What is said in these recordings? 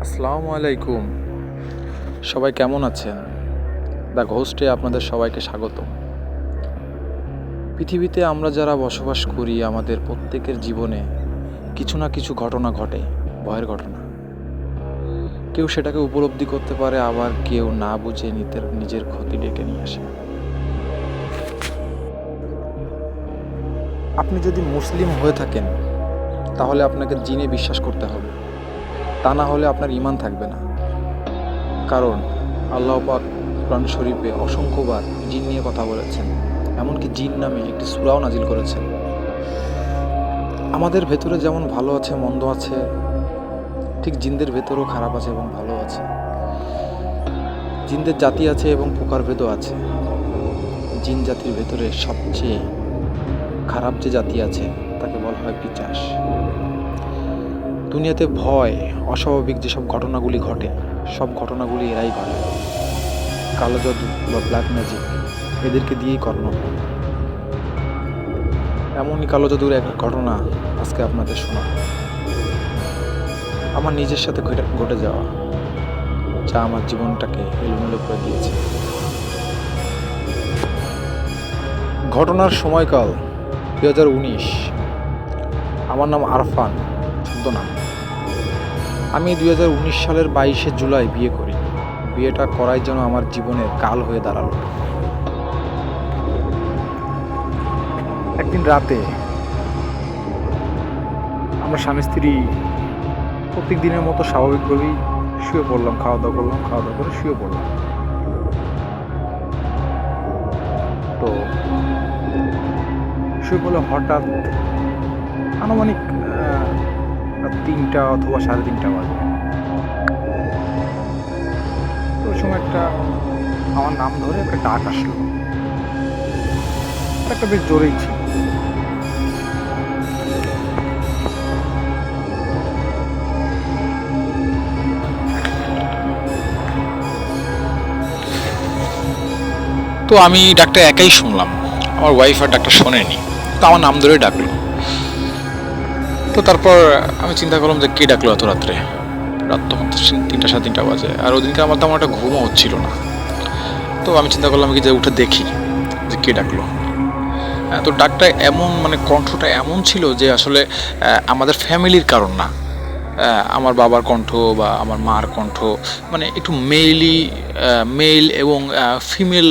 আসসালামু আলাইকুম। সবাই কেমন আছেন? দ্য ঘোস্টে আপনাদের সবাইকে স্বাগত। পৃথিবীতে আমরা যারা বসবাস করি, আমাদের প্রত্যেকের জীবনে কিছু না কিছু ঘটনা ঘটে, ভয়ের ঘটনা। কেউ সেটাকে উপলব্ধি করতে পারে, আবার কেউ না বুঝে নিজের নিজের ক্ষতি ডেকে নিয়ে আসে। আপনি যদি মুসলিম হয়ে থাকেন, তাহলে আপনাকে জিনে বিশ্বাস করতে হবে। তা না হলে আপনার ইমান থাকবে না। কারণ আল্লাহ পাক কোরআন শরীফে অসংখ্যবার জিন নিয়ে কথা বলেছেন, এমনকি জিন নামে একটি সুরাও নাজিল করেছেন। আমাদের ভেতরে যেমন ভালো আছে, মন্দ আছে, ঠিক জিনদের ভেতরেও খারাপ আছে এবং ভালো আছে। জিনদের জাতি আছে এবং প্রকারভেদও আছে। জিন জাতির ভেতরে সবচেয়ে খারাপ যে জাতি আছে, তাকে বলা হয় পিচাস। দুনিয়াতে ভয়, অস্বাভাবিক যেসব ঘটনাগুলি ঘটে, সব ঘটনাগুলি এরাই ঘটে কালো জাদু বা ব্ল্যাক ম্যাজিক এদেরকে দিয়েই করানো হয় এমনই কালো জাদুর এক ঘটনা আজকে আপনাদের শোনা আমার নিজের সাথে ঘটে যাওয়া, যা আমার জীবনটাকে এলোমেলো করে দিয়েছে। ঘটনার সময়কাল দু হাজার উনিশ। আমার নাম আরফান ছদ্মনাম আমি দুই হাজার উনিশ সালের বাইশে জুলাই বিয়ে করি। বিয়েটা করাই যেন আমার জীবনের কাল হয়ে দাঁড়াল। একদিন রাতে আমরা স্বামী স্ত্রী প্রত্যেক দিনের মতো স্বাভাবিকভাবেই শুয়ে পড়লাম খাওয়া দাওয়া করলাম খাওয়া দাওয়া করে শুয়ে পড়লাম। তো শুয়ে পড়লে হঠাৎ আনুমানিক তিনটা অথবা সাড়ে তিনটা বাজে। ওই সময় একটা আমার নাম ধরে একটা ডাক আসলো। একটা বেশ জোরেই ছিল। তো আমি ডাক্তার একাই শুনলাম। আমার ওয়াইফ আর ডাক্তার শোনেনি। তো আমার নাম ধরে ডাকলো। তো তারপর আমি চিন্তা করলাম যে কে ডাকলো এত রাত্রে? রাত তখন তিনটা সাড়ে তিনটা বাজে। আর ওদিনকে আমার তেমন একটা ঘুমও হচ্ছিল না। তো আমি চিন্তা করলাম কি যে উঠে দেখি যে কে ডাকলো। হ্যাঁ, তো ডাকটা এমন মানে কণ্ঠটা এমন ছিল যে আসলে আমাদের ফ্যামিলির কারণ না। আমার বাবার কণ্ঠ বা আমার মার কণ্ঠ মানে একটু মেইলি মেল এবং ফিমেল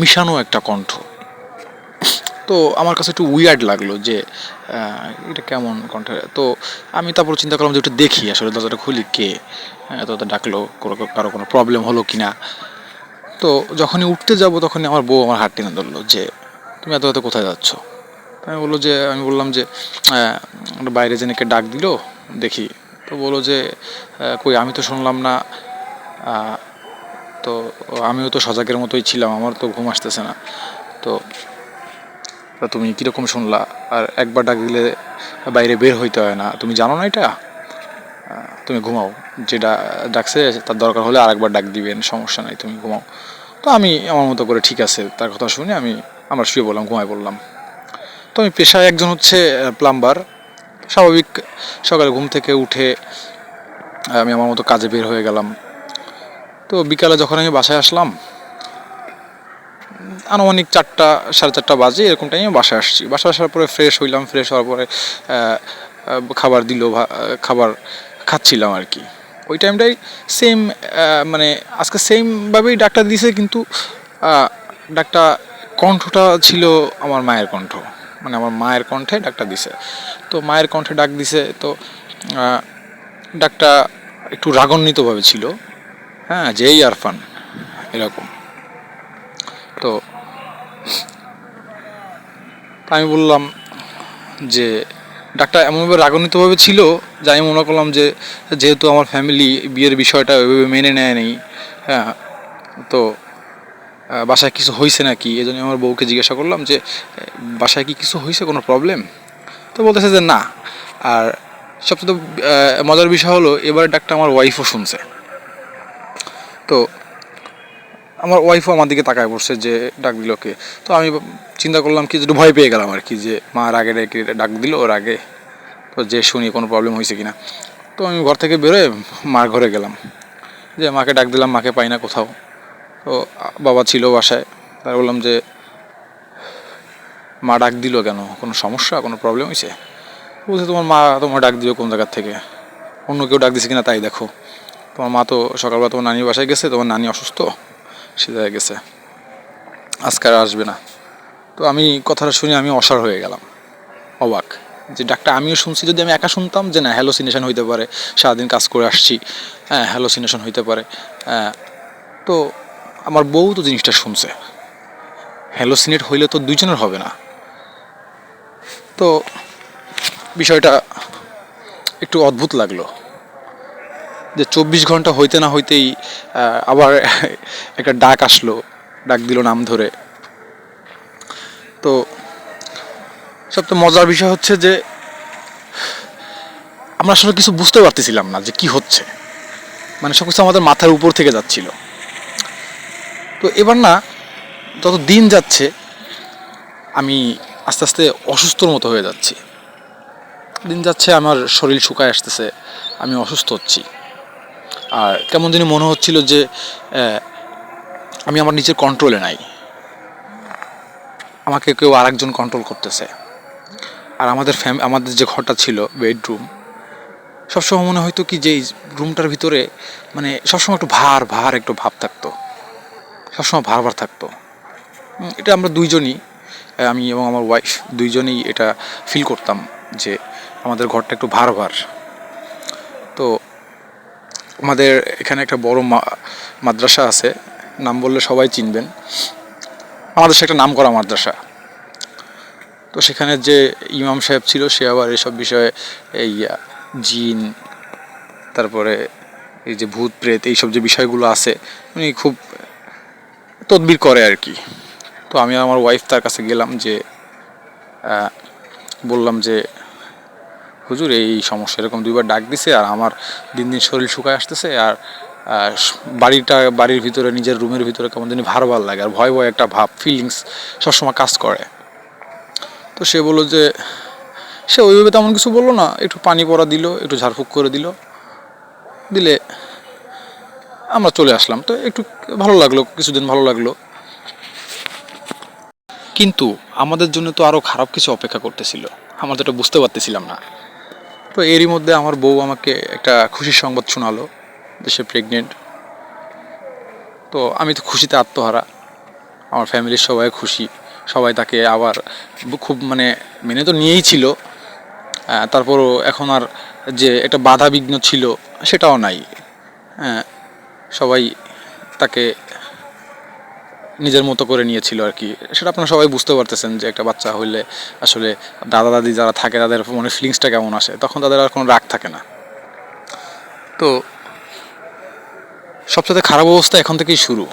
মিশানো একটা কণ্ঠ। তো আমার কাছে একটু উইয়ার্ড লাগল যে এটা কেমন কণ্ঠে? তো আমি তারপর চিন্তা করলাম যে একটু দেখি আসলে দরজাটা খুলি কে এত ডাকলো কারও কোনো প্রবলেম হলো কি না তো যখনই উঠতে যাব তখনই আমার বউ আমার হাত টেনে ধরলো যে, তুমি এত এত কোথায় যাচ্ছ? আমি বলল যে, আমি বললাম যে বাইরে জেনেকে ডাক দিল, দেখি। তো বলল যে কই আমি তো শুনলাম না। তো আমিও তো সজাগের মতোই ছিলাম, আমার তো ঘুম আসতেছে না। তা তুমি কীরকম শুনলা? আর একবার ডাক দিলে বাইরে বের হইতে হয় না। তুমি জানো না এটা? তুমি ঘুমাও। যেটা ডাকছে তার দরকার হলে আরেকবার ডাক দিবেন সমস্যা নাই, তুমি ঘুমাও। তো আমি আমার মতো করে ঠিক আছে, তার কথা শুনে আমি আমরা শুয়ে বললাম ঘুমাই বললাম তো আমি পেশায় একজন হচ্ছে প্লাম্বার স্বাভাবিক সকালে ঘুম থেকে উঠে আমি আমার মতো কাজে বের হয়ে গেলাম। তো বিকালে যখন আমি বাসায় আসলাম আনুমানিক চারটা, সাড়ে চারটা বাজে, এরকম টাইমে বাসায় আসছি। বাসায় আসার পরে ফ্রেশ হইলাম ফ্রেশ হওয়ার পরে খাবার দিল খাবার খাচ্ছিলাম আর কি। ওই টাইমটাই সেম মানে আজকে সেমভাবেই ডাক্তার দিছে, কিন্তু ডাক্তার কণ্ঠটা ছিল আমার মায়ের কণ্ঠ। মানে আমার মায়ের কণ্ঠে ডাক্তার দিছে। তো মায়ের কণ্ঠে ডাক দিছে, তো ডাকটা একটু রাগান্বিতভাবে ছিল। হ্যাঁ যেই আরফান, এরকম। তা আমি বললাম যে ডাক্তার এমনভাবে রাগান্বিতভাবে ছিল যে আমি মনে করলাম যে যেহেতু আমার ফ্যামিলি বিয়ের বিষয়টা ওইভাবে মেনে নেয় নেই হ্যাঁ তো বাসায় কিছু হয়েছে নাকি? এই জন্য আমার বউকে জিজ্ঞাসা করলাম যে বাসায় কি কিছু হয়েছে কোনো প্রবলেম তো বলতেছে যে, না। আর সবচেয়ে মজার বিষয় হলো এবারে ডাক্তার আমার ওয়াইফও শুনছে। তো আমার ওয়াইফও আমার দিকে তাকায় পড়ছে যে, ডাক দিল কে? তো আমি চিন্তা করলাম কি, একটু ভয় পেয়ে গেলাম আর কি যে মার আগে রেখে ডাক দিল, ওর আগে? তো যে শুনি কোনো প্রবলেম হয়েছে কিনা। তো আমি ঘর থেকে বেরোয় মার ঘরে গেলাম। যে, মাকে ডাক দিলাম, মাকে পাই না কোথাও। তো বাবা ছিল বাসায়। তার বললাম যে, মা ডাক দিল কেন? কোনো সমস্যা? কোনো প্রবলেম হয়েছে? বলছে, তোমার মা, তোমার ডাক দিল কোন জায়গার থেকে? অন্য কেউ ডাক দিছে কিনা তাই দেখো। তোমার মা তো সকালবেলা তোমার নানির বাসায় গেছে, তোমার নানি অসুস্থ। সে জায়গায় গেছে। আজকে আর আসবে না। তো আমি কথাটা শুনে আমি অসার হয়ে গেলাম। অবাক যে ডাক্তার আমিও শুনছি যদি আমি একা শুনতাম যে না হ্যালোসিনেশন হইতে পারে সারাদিন কাজ করে আসছি হ্যাঁ হ্যালোসিনেশন হইতে পারে হ্যাঁ, তো আমার বউ তো জিনিসটা শুনছে। হ্যালোসিনেট হইলে তো দুইজনের হবে না। তো বিষয়টা একটু অদ্ভুত লাগল। যে চব্বিশ ঘণ্টা হইতে না হইতেই আবার একটা ডাক আসলো, ডাক দিল নাম ধরে। তো সবচেয়ে মজার বিষয় হচ্ছে যে, আমরা আসলে কিছু বুঝতে পারতেছিলাম না যে কি হচ্ছে। মানে সব কিছু আমাদের মাথার উপর থেকে যাচ্ছিল। তো এবার না, যত দিন যাচ্ছে, আমি আস্তে আস্তে অসুস্থর মতো হয়ে যাচ্ছি। দিন যাচ্ছে, আমার শরীর শুকায় আসতেছে, আমি অসুস্থ হচ্ছি। আর কেমন জানি মনে হচ্ছিল যে আমি আমার নিজের কন্ট্রোলে নাই। আমাকে কেউ আরেকজন কন্ট্রোল করতেছে। আর আমাদের ফ্যাম আমাদের যে ঘরটা ছিল বেডরুম সবসময় মনে হয়তো কি যে রুমটার ভিতরে মানে সবসময় একটু ভার ভার একটু ভাব থাকতো। সবসময় ভার ভার থাকতো। এটা আমরা দুইজনই আমি এবং আমার ওয়াইফ দুইজনেই এটা ফিল করতাম যে আমাদের ঘরটা একটু ভার ভার। তো আমাদের এখানে একটা বড় মাদ্রাসা আছে। নাম বললে সবাই চিনবেন। আমাদের একটা নাম করা মাদ্রাসা। তো সেখানে যে ইমাম সাহেব ছিল, সে আবার এসব বিষয়ে এই জিন, তারপরে এই যে ভূত, প্রেত, এইসব যে বিষয়গুলো আছে, উনি খুব তদবির করে আর কি। তো আমি আমার ওয়াইফ তার কাছে গেলাম যে বললাম যে হুজুর, এই সমস্যা এরকম দুইবার ডাক দিছে আর আমার দিন দিন শরীর শুকায় আসতেছে আর বাড়িটা, বাড়ির ভিতরে, নিজের রুমের ভিতরে কেমন জানি ভার ভার লাগে আর ভয় ভয় একটা ভাব ফিলিংস সবসময় কাজ করে। তো সে বলল যে, সে ওইভাবে তেমন কিছু বলল না, একটু পানি পড়া দিল, একটু ঝাড়ফুঁক করে দিল, দিলে আমরা চলে আসলাম। তো একটু ভালো লাগল, কিছুদিন ভালো লাগল। কিন্তু আমাদের জন্য তো আরও খারাপ কিছু অপেক্ষা করতেছিল, আমরা তো এটা বুঝতে পারতেছিলাম না। তো এরই মধ্যে আমার বউ আমাকে একটা খুশির সংবাদ শোনালো যে সে প্রেগনেন্ট তো আমি তো খুশিতে আত্মহারা। আমার ফ্যামিলির সবাই খুশি। সবাই তাকে আবার খুব মানে মেনে তো নিয়েই ছিল। তারপরও এখন আর যে একটা বাধা বিঘ্ন ছিল সেটাও নাই। সবাই তাকে নিজের মতো করে নিয়েছিল আর কি। সেটা আপনারা সবাই বুঝতে পারতেছেন যে একটা বাচ্চা হইলে আসলে দাদা দাদি যারা থাকে তাদের মনে ফিলিংসটা কেমন আসে? তখন তাদের আর কোনো রাগ থাকে না। তো সবচেয়ে খারাপ অবস্থা এখন থেকেই শুরু।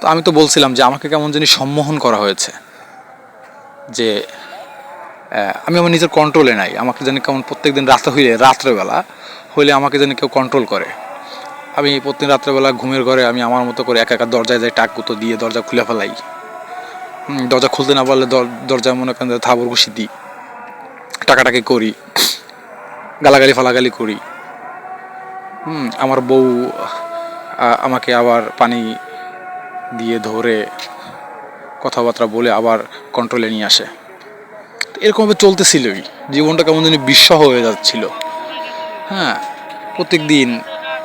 তো আমি তো বলছিলাম যে আমাকে কেমন জানি সম্মোহন করা হয়েছে। যে আমি আমার নিজের কন্ট্রোলে নাই। আমাকে যেন কেমন প্রত্যেকদিন রাতে হইলে, রাত্রেবেলা হইলে আমাকে যেন কেউ কন্ট্রোল করে। আমি প্রত্যেক রাত্রেবেলা ঘুমের ঘরে আমি আমার মতো করে একা একা দরজায় যাই, টাক কুতো দিয়ে দরজা খুলে ফেলাই। দরজা খুলতে না পারলে দর- দরজায় মনে করেন থাবর ঘুষি দিই। টাকাটাকি করি, গালাগালি ফালাগালি করি। হুম, আমার বউ আমাকে আবার পানি দিয়ে ধরে কথাবার্তা বলে আবার কন্ট্রোলে নিয়ে আসে। এরকমভাবে চলতেছিলই, জীবনটা কেমন যেন বিশ্বহ হয়ে যাচ্ছিল। হ্যাঁ প্রত্যেক দিন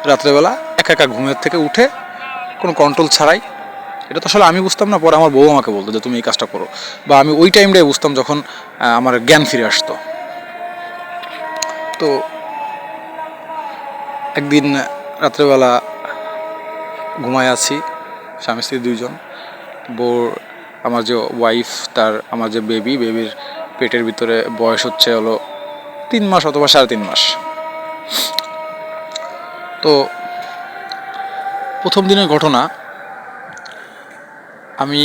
রাত্রেবেলা একা একা ঘুমের থেকে উঠে কোনো কন্ট্রোল ছাড়াই, এটা তো আসলে আমি বুঝতাম না, পরে আমার বউ আমাকে বলতো যে তুমি এই কাজটা করো। বা আমি ওই টাইমটাই বুঝতাম যখন আমার জ্ঞান ফিরে আসতো। তো একদিন রাত্রেবেলা ঘুমায় আছি, স্বামী স্ত্রী দুইজন। বউর, আমার যে ওয়াইফ তার, আমার যে বেবি বেবির পেটের ভিতরে বয়স হচ্ছে হলো তিন মাস অথবা সাড়ে তিন মাস। তো প্রথম দিনের ঘটনা, আমি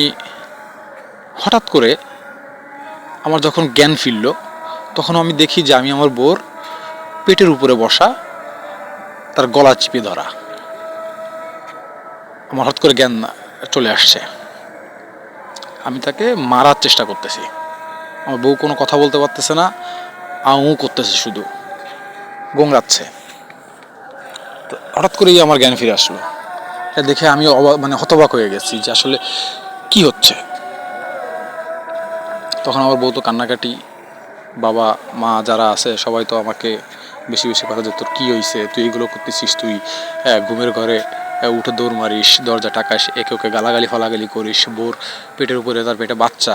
হঠাৎ করে আমার যখন জ্ঞান ফিরল, তখন আমি দেখি যে আমি আমার বোর পেটের উপরে বসা তার গলা চিপে ধরা। আমার হঠাৎ করে জ্ঞান চলে আসছে। আমি তাকে মারার চেষ্টা করতেছি। আমার বউ কোনো কথা বলতে পারতেছে না আউ করতেছে শুধু। গোংরাচ্ছে হঠাৎ করেই আমার জ্ঞান ফিরে আসলো। এটা দেখে আমি মানে হতবাক হয়ে গেছি যে আসলে কি হচ্ছে। তখন আমার বউ তো কান্নাকাটি বাবা মা যারা আছে সবাই তো আমাকে বেশি বেশি কথা যে তোর কী হয়েছে তুই এগুলো করতেছিস তুই? হ্যাঁ ঘুমের ঘরে হ্যাঁ, উঠে দৌড় মারিস দরজা টাকাস একে ওকে গালাগালি ফালাগালি করিস বোর পেটের উপরে তার পেটে বাচ্চা।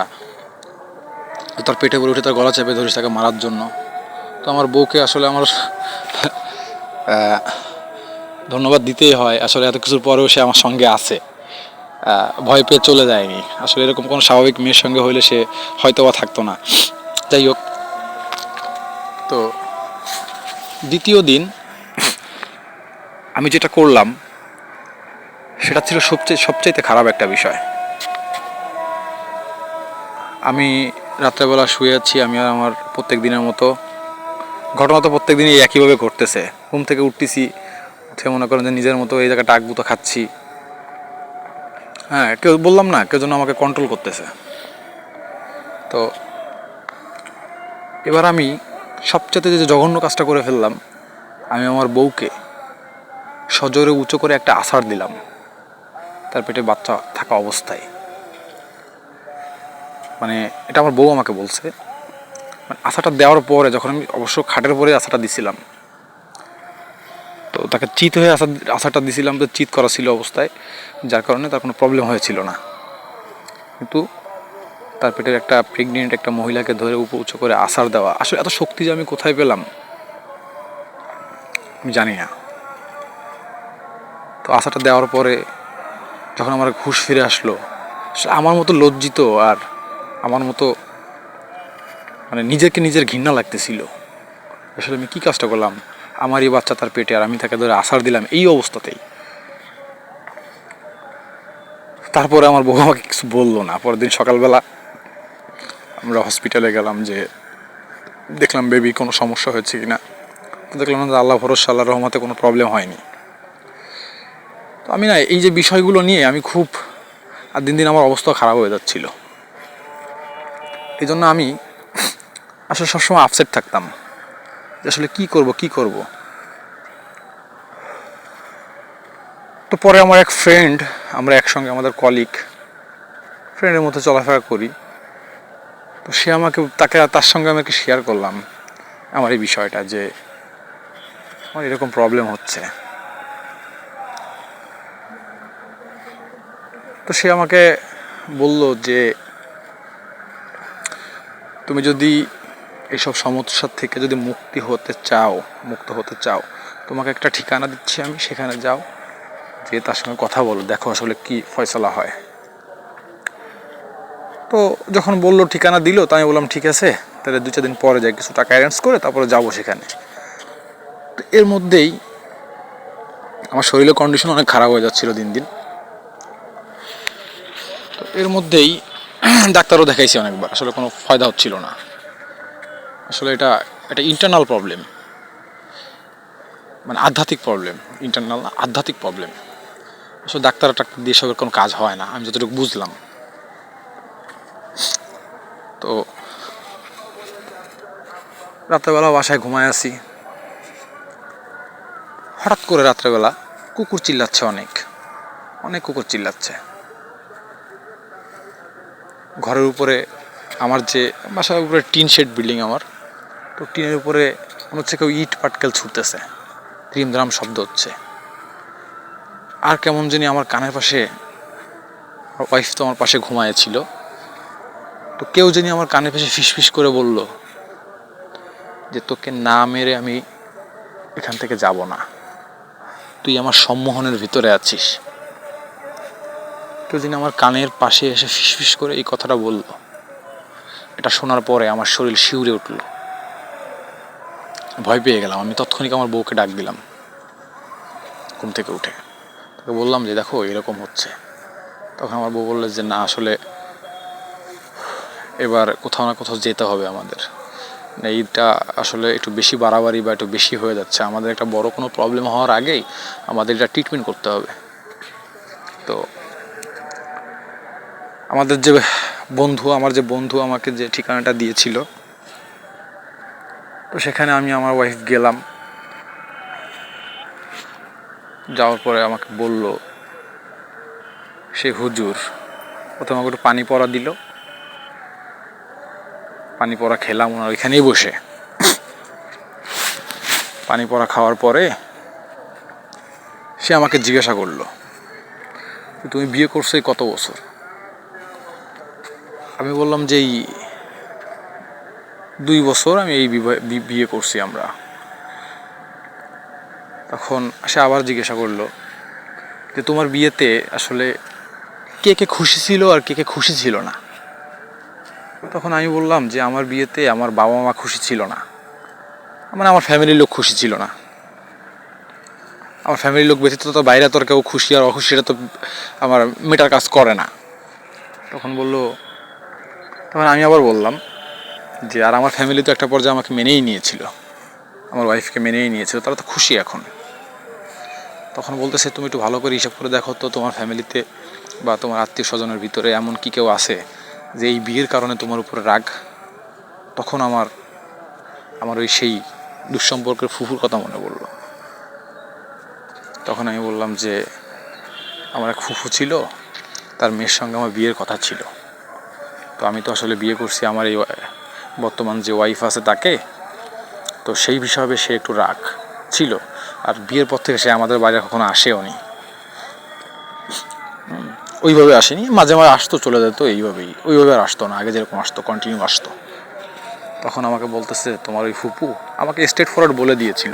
তার পেটে উপরে উঠে তার গলা চেপে ধরিস তাকে মারার জন্য। তো আমার বউকে আসলে আমার ধন্যবাদ দিতেই হয়। আসলে এত কিছুর পরেও সে আমার সঙ্গে আছে। ভয় পেয়ে চলে যায়নি। আসলে এরকম কোনো স্বাভাবিক মেয়ের সঙ্গে হইলে সে হয়তো বা থাকতো না। যাই হোক। তো দ্বিতীয় দিন আমি যেটা করলাম, সেটা ছিল সবচেয়ে সবচাইতে খারাপ একটা বিষয়। আমি রাত্রেবেলা শুয়ে আছি, আমি আর আমার প্রত্যেক দিনের মতো। ঘটনা তো প্রত্যেক দিনই একইভাবে ঘটতেছে। ঘুম থেকে উঠতেছি উঠে মনে করেন যে নিজের মতো এই জায়গায় টাক বুতো খাচ্ছি। হ্যাঁ কেউ বললাম না, কেউ যেন আমাকে কন্ট্রোল করতেছে। তো এবার আমি সবচেয়ে যে জঘন্য কাজটা করে ফেললাম, আমি আমার বউকে সজোরে উঁচু করে একটা আছাড় দিলাম। তার পেটে বাচ্চা থাকা অবস্থায়। মানে এটা আমার বউ আমাকে বলছে। মানে আশাটা দেওয়ার পরে, যখন আমি অবশ্য খাটের পরে আশাটা দিছিলাম তাকে চিত হয়ে আসা আশাটা দিছিলাম তো চিত করা ছিল অবস্থায়, যার কারণে তার কোনো প্রবলেম হয়েছিল না। কিন্তু তার পেটের একটা প্রেগনেন্ট একটা মহিলাকে ধরে উপ উঁচু করে আসার দেওয়া, আসলে এত শক্তি যে আমি কোথায় পেলাম, আমি জানি না। তো আশাটা দেওয়ার পরে যখন আমার ঘুষ ফিরে আসলো, আসলে আমার মতো লজ্জিত আর আমার মতো মানে নিজেকে নিজের ঘৃণা লাগতেছিল, আসলে আমি কী কাজটা করলাম? আমারই বাচ্চা তার পেটে, আর আমি তাকে ধরে আসার দিলাম এই অবস্থাতেই। তারপরে আমার বউ আমাকে কিছু বলল না। পরের দিন সকালবেলা আমরা হসপিটালে গেলাম যে, দেখলাম বেবি কোনো সমস্যা হয়েছে কি না তো দেখলাম যে আল্লাহ ভরসা আল্লাহ রহমতে কোনো প্রবলেম হয়নি। তো আমি না, এই যে বিষয়গুলো নিয়ে আমি খুব, আর দিন দিন আমার অবস্থা খারাপ হয়ে যাচ্ছিল। এই জন্য আমি আসলে সবসময় আপসেট থাকতাম। আসলে কি করব কি করব? তো পরে আমার এক ফ্রেন্ড আমরা একসঙ্গে আমাদের কলিগ ফ্রেন্ডের মতো চলাফেরা করি। তো সে আমাকে, তাকে, তার সঙ্গে আমাকে শেয়ার করলাম আমার এই বিষয়টা যে আমার এরকম প্রবলেম হচ্ছে। তো সে আমাকে বলল যে, তুমি যদি এইসব সমস্যার থেকে যদি মুক্তি হতে চাও, মুক্ত হতে চাও, তোমাকে একটা ঠিকানা দিচ্ছি আমি, সেখানে যাও যে তার সঙ্গে কথা বলো, দেখো আসলে কি ফয়সলা হয়। তো যখন বলল ঠিকানা দিল তাই বললাম, ঠিক আছে, তাহলে দু চার দিন পরে যাই, কিছু টাকা অ্যারেঞ্জ করে তারপরে যাব সেখানে। তো এর মধ্যেই আমার শরীরের কন্ডিশন অনেক খারাপ হয়ে যাচ্ছিল দিন দিন। তো এর মধ্যেই ডাক্তারও দেখাইছি অনেকবার, আসলে কোনো ফায়দা হচ্ছিল না। আসলে এটা এটা ইন্টারনাল প্রবলেম মানে আধ্যাত্মিক প্রবলেম ইন্টারনাল আধ্যাত্মিক প্রবলেম আসলে ডাক্তার টাক্তার দিয়ে সবের কোনো কাজ হয় না, আমি যতটুকু বুঝলাম। তো রাত্রেবেলা বাসায় ঘুমায় আসি হঠাৎ করে রাত্রেবেলা কুকুর চিল্লাচ্ছে অনেক অনেক কুকুর চিল্লাচ্ছে। ঘরের উপরে আমার যে, বাসার উপরে টিন শেড বিল্ডিং আমার। তো টিনের উপরে মনে হচ্ছে কেউ ইট পাটকেল ছুটতেছে। ত্রিমদ্রাম শব্দ হচ্ছে। আর কেমন জানি আমার কানের পাশে ওয়াইফ তো আমার পাশে ঘুমায়েছিল তো কেউ জানি আমার কানের পাশে ফিসফিস করে বলল যে, তোকে না মেরে আমি এখান থেকে যাব না। তুই আমার সম্মোহনের ভিতরে আছিস। কেউ যিনি আমার কানের পাশে এসে ফিসফিস করে এই কথাটা বলল। এটা শোনার পরে আমার শরীর শিউরে উঠল। ভয় পেয়ে গেলাম। আমি তৎক্ষণিক আমার বউকে ডাক দিলাম। ঘুম থেকে উঠে। তাকে বললাম যে, দেখো, এরকম হচ্ছে। তখন আমার বউ বলল যে, না, আসলে এবার কোথাও না কোথাও যেতে হবে আমাদের। এইটা আসলে একটু বেশি বাড়াবাড়ি বা একটু বেশি হয়ে যাচ্ছে। আমাদের একটা বড় কোনো প্রবলেম হওয়ার আগেই আমাদের এটা ট্রিটমেন্ট করতে হবে। তো আমাদের যে বন্ধু, আমার যে বন্ধু আমাকে যে ঠিকানাটা দিয়েছিল তো সেখানে আমি আমার ওয়াইফ গেলাম। যাওয়ার পরে আমাকে বলল, সে হুজুর প্রথমে আমাকে একটু পানি পড়া দিল। পানি পড়া খেলাম, ওনার ওইখানেই বসে। পানি পড়া খাওয়ার পরে সে আমাকে জিজ্ঞাসা করল, তুমি বিয়ে করছ কত বছর? আমি বললাম যে এই দুই বছর আমি এই বিয়ে করছি আমরা। তখন সে আবার জিজ্ঞাসা করল যে, তোমার বিয়েতে আসলে কে কে খুশি ছিল আর কে কে খুশি ছিল না? তখন আমি বললাম যে, আমার বিয়েতে আমার বাবা মা খুশি ছিল না। মানে আমার ফ্যামিলির লোক খুশি ছিল না। আমার ফ্যামিলির লোক ব্যতীত তো বাইরে তোর কেউ খুশি আর অখুশি এটা তো আমার মেটার কাজ করে না। তখন বলল তখন আমি আবার বললাম যে আর আমার ফ্যামিলি তো একটা পর্যায়ে আমাকে মেনেই নিয়েছিল। আমার ওয়াইফকে মেনেই নিয়েছিল। তারা তো খুশি এখন। তখন বলতেছে, তুমি একটু ভালো করে হিসাব করে দেখো তো তোমার ফ্যামিলিতে বা তোমার আত্মীয় স্বজনের ভিতরে এমন কি কেউ আছে যে এই বিয়ের কারণে তোমার উপরে রাগ? তখন আমার আমার ওই সেই দুঃসম্পর্কের ফুফুর কথা মনে পড়ল। তখন আমি বললাম যে, আমার এক ফুফু ছিল, তার মেয়ের সঙ্গে আমার বিয়ের কথা ছিল। তো আমি তো আসলে বিয়ে করছি, আমার এই বর্তমান যে ওয়াইফ আছে তাকে, তো সেই হিসাবে সে একটু রাগ ছিল। আর বিয়ের পর থেকে সে আমাদের বাইরে কখনো আসেও নি। ওইভাবে আসেনি। মাঝে মাঝে আসতো, চলে যেত, এইভাবেই। ওইভাবে আর আসতো না। আগে যেরকম আসতো কন্টিনিউ আসতো। তখন আমাকে বলতেছে, তোমার ওই ফুপু আমাকে স্টেট ফরওয়ার্ড বলে দিয়েছিল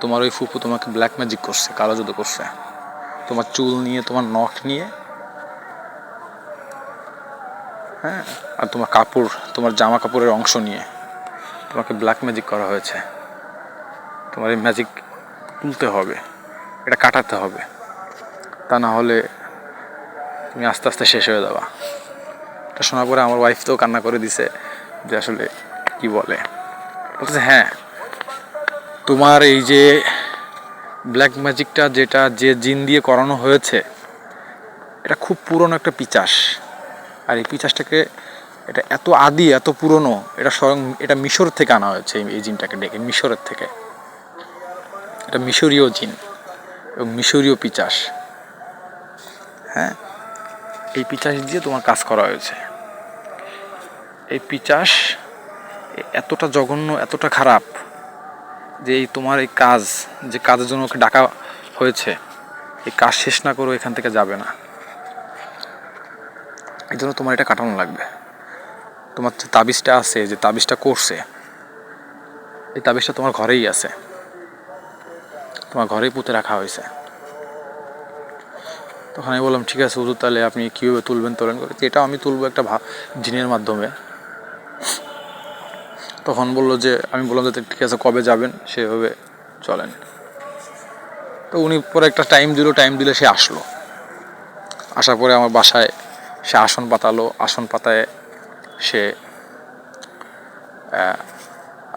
তোমার ওই ফুপু তোমাকে ব্ল্যাক ম্যাজিক করছে, কালো জাদু করছে। তোমার চুল নিয়ে, তোমার নখ নিয়ে হ্যাঁ আর তোমার কাপড়, তোমার জামা কাপড়ের অংশ নিয়ে তোমাকে ব্ল্যাক ম্যাজিক করা হয়েছে। তোমার এই ম্যাজিক তুলতে হবে, এটা কাটাতে হবে। তা না হলে তুমি আস্তে আস্তে শেষ হয়ে যাবা। এটা শোনার পরে আমার ওয়াইফ তো কান্না করে দিছে যে আসলে কি বলে। বলতেছে হ্যাঁ তোমার এই যে ব্ল্যাক ম্যাজিকটা যেটা যে জিন দিয়ে করানো হয়েছে, এটা খুব পুরনো একটা পিচাস। আর এই পিচাসটাকে এটা এত আদি, এত পুরনো, এটা স্বয়ং, এটা মিশর থেকে আনা হয়েছে এই- জিনটাকে ডেকে, মিশরের থেকে। এটা মিশরীয় জিন এবং মিশরীয় পিচাস হ্যাঁ? এই পিচাস দিয়ে তোমার কাজ করা হয়েছে। এই পিচাস এতটা জঘন্য, এতটা খারাপ যে এই তোমার এই কাজ, যে কাজের জন্য ওকে ডাকা হয়েছে, এই কাজ শেষ না করো এখান থেকে যাবে না। এই জন্য তোমার এটা কাটানো লাগবে। তোমার যে তাবিজটা আছে, যে তাবিজটা করছে, এই তাবিজটা তোমার ঘরেই আছে। তোমার ঘরেই পুঁতে রাখা হয়েছে। তখন আমি বললাম, ঠিক আছে হুজুর, তাহলে আপনি কীভাবে তুলবেন তোলেন করে? এটাও আমি তুলবো একটা ভা, জিনের মাধ্যমে। তখন বলল যে, আমি বললাম যে, ঠিক আছে, কবে যাবেন? সেভাবে চলেন। তো উনি পরে একটা টাইম দিল টাইম দিলে সে আসলো। আসার পরে আমার বাসায় সে আসন পাতালো, আসন পাতায় সে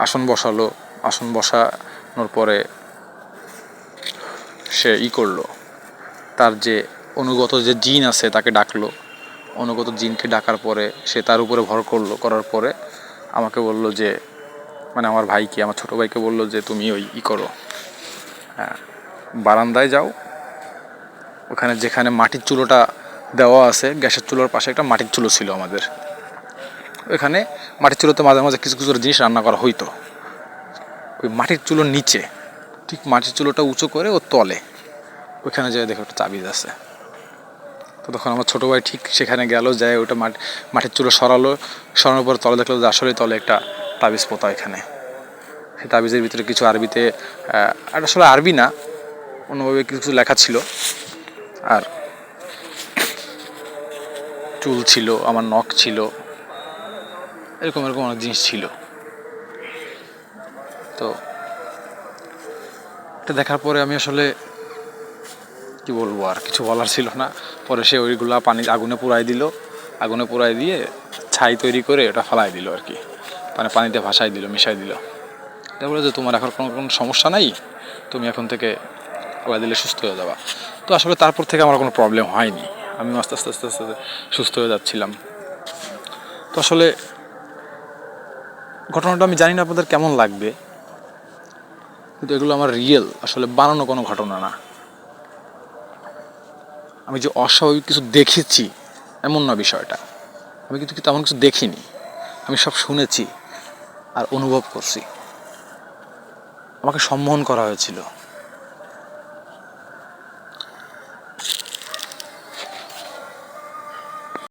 আসন বসালো, আসন বসানোর পরে সে ই করল। তার যে অনুগত যে জিন আছে তাকে ডাকলো। অনুগত জিনকে ডাকার পরে সে তার উপরে ভর করল। করার পরে আমাকে বলল যে মানে আমার ভাইকে, আমার ছোট ভাইকে বলল যে, তুমি ওই ই করো। বারান্দায় যাও। ওখানে যেখানে মাটির চুলোটা দেওয়া আছে, গ্যাসের চুলোর পাশে একটা মাটির চুলো ছিল আমাদের। ওইখানে মাটির চুলোতে মাঝে মাঝে কিছু কিছু জিনিস রান্না করা হইতো। ওই মাটির চুলোর নিচে, ঠিক মাটির চুলোটা উঁচু করে ও তলে। ওইখানে যায় দেখো একটা তাবিজ আছে। তো তখন আমার ছোটো ভাই ঠিক সেখানে গেল যায় ওটা মাটি, মাটির চুলো সরালো, সরানোর পর তলে দেখল যে আসলে তলে একটা তাবিজ পোতা এখানে সেই তাবিজের ভিতরে কিছু আরবিতে আর আসলে আরবি না, অন্যভাবে কিছু কিছু লেখা ছিল। আর চুল ছিল, আমার নখ ছিল, এরকম এরকম অনেক জিনিস ছিল। তো এটা দেখার পরে আমি আসলে কি বলব, আর কিছু বলার ছিল না। পরে সে ওইগুলা পানি আগুনে পুরাই দিল। আগুনে পুরাই দিয়ে ছাই তৈরি করে ওটা ফালাই দিল আর কি। মানে পানিতে ভাসাই দিল মিশাই দিল। বলে যে, তোমার এখন কোনো কোনো সমস্যা নাই? তুমি এখন থেকে ফালাই দিলে সুস্থ হয়ে যাবা। তো আসলে তারপর থেকে আমার কোনো প্রবলেম হয়নি। আমি আস্তে আস্তে আস্তে আস্তে সুস্থ হয়ে যাচ্ছিলাম। তো আসলে ঘটনাটা আমি জানি না আপনাদের কেমন লাগবে, কিন্তু এগুলো আমার রিয়েল আসলে বানানো কোনো ঘটনা না। আমি যে অস্বাভাবিক কিছু দেখেছি, এমন না বিষয়টা। আমি কিন্তু তেমন কিছু দেখিনি। আমি সব শুনেছি আর অনুভব করছি। আমাকে সম্মোহন করা হয়েছিল।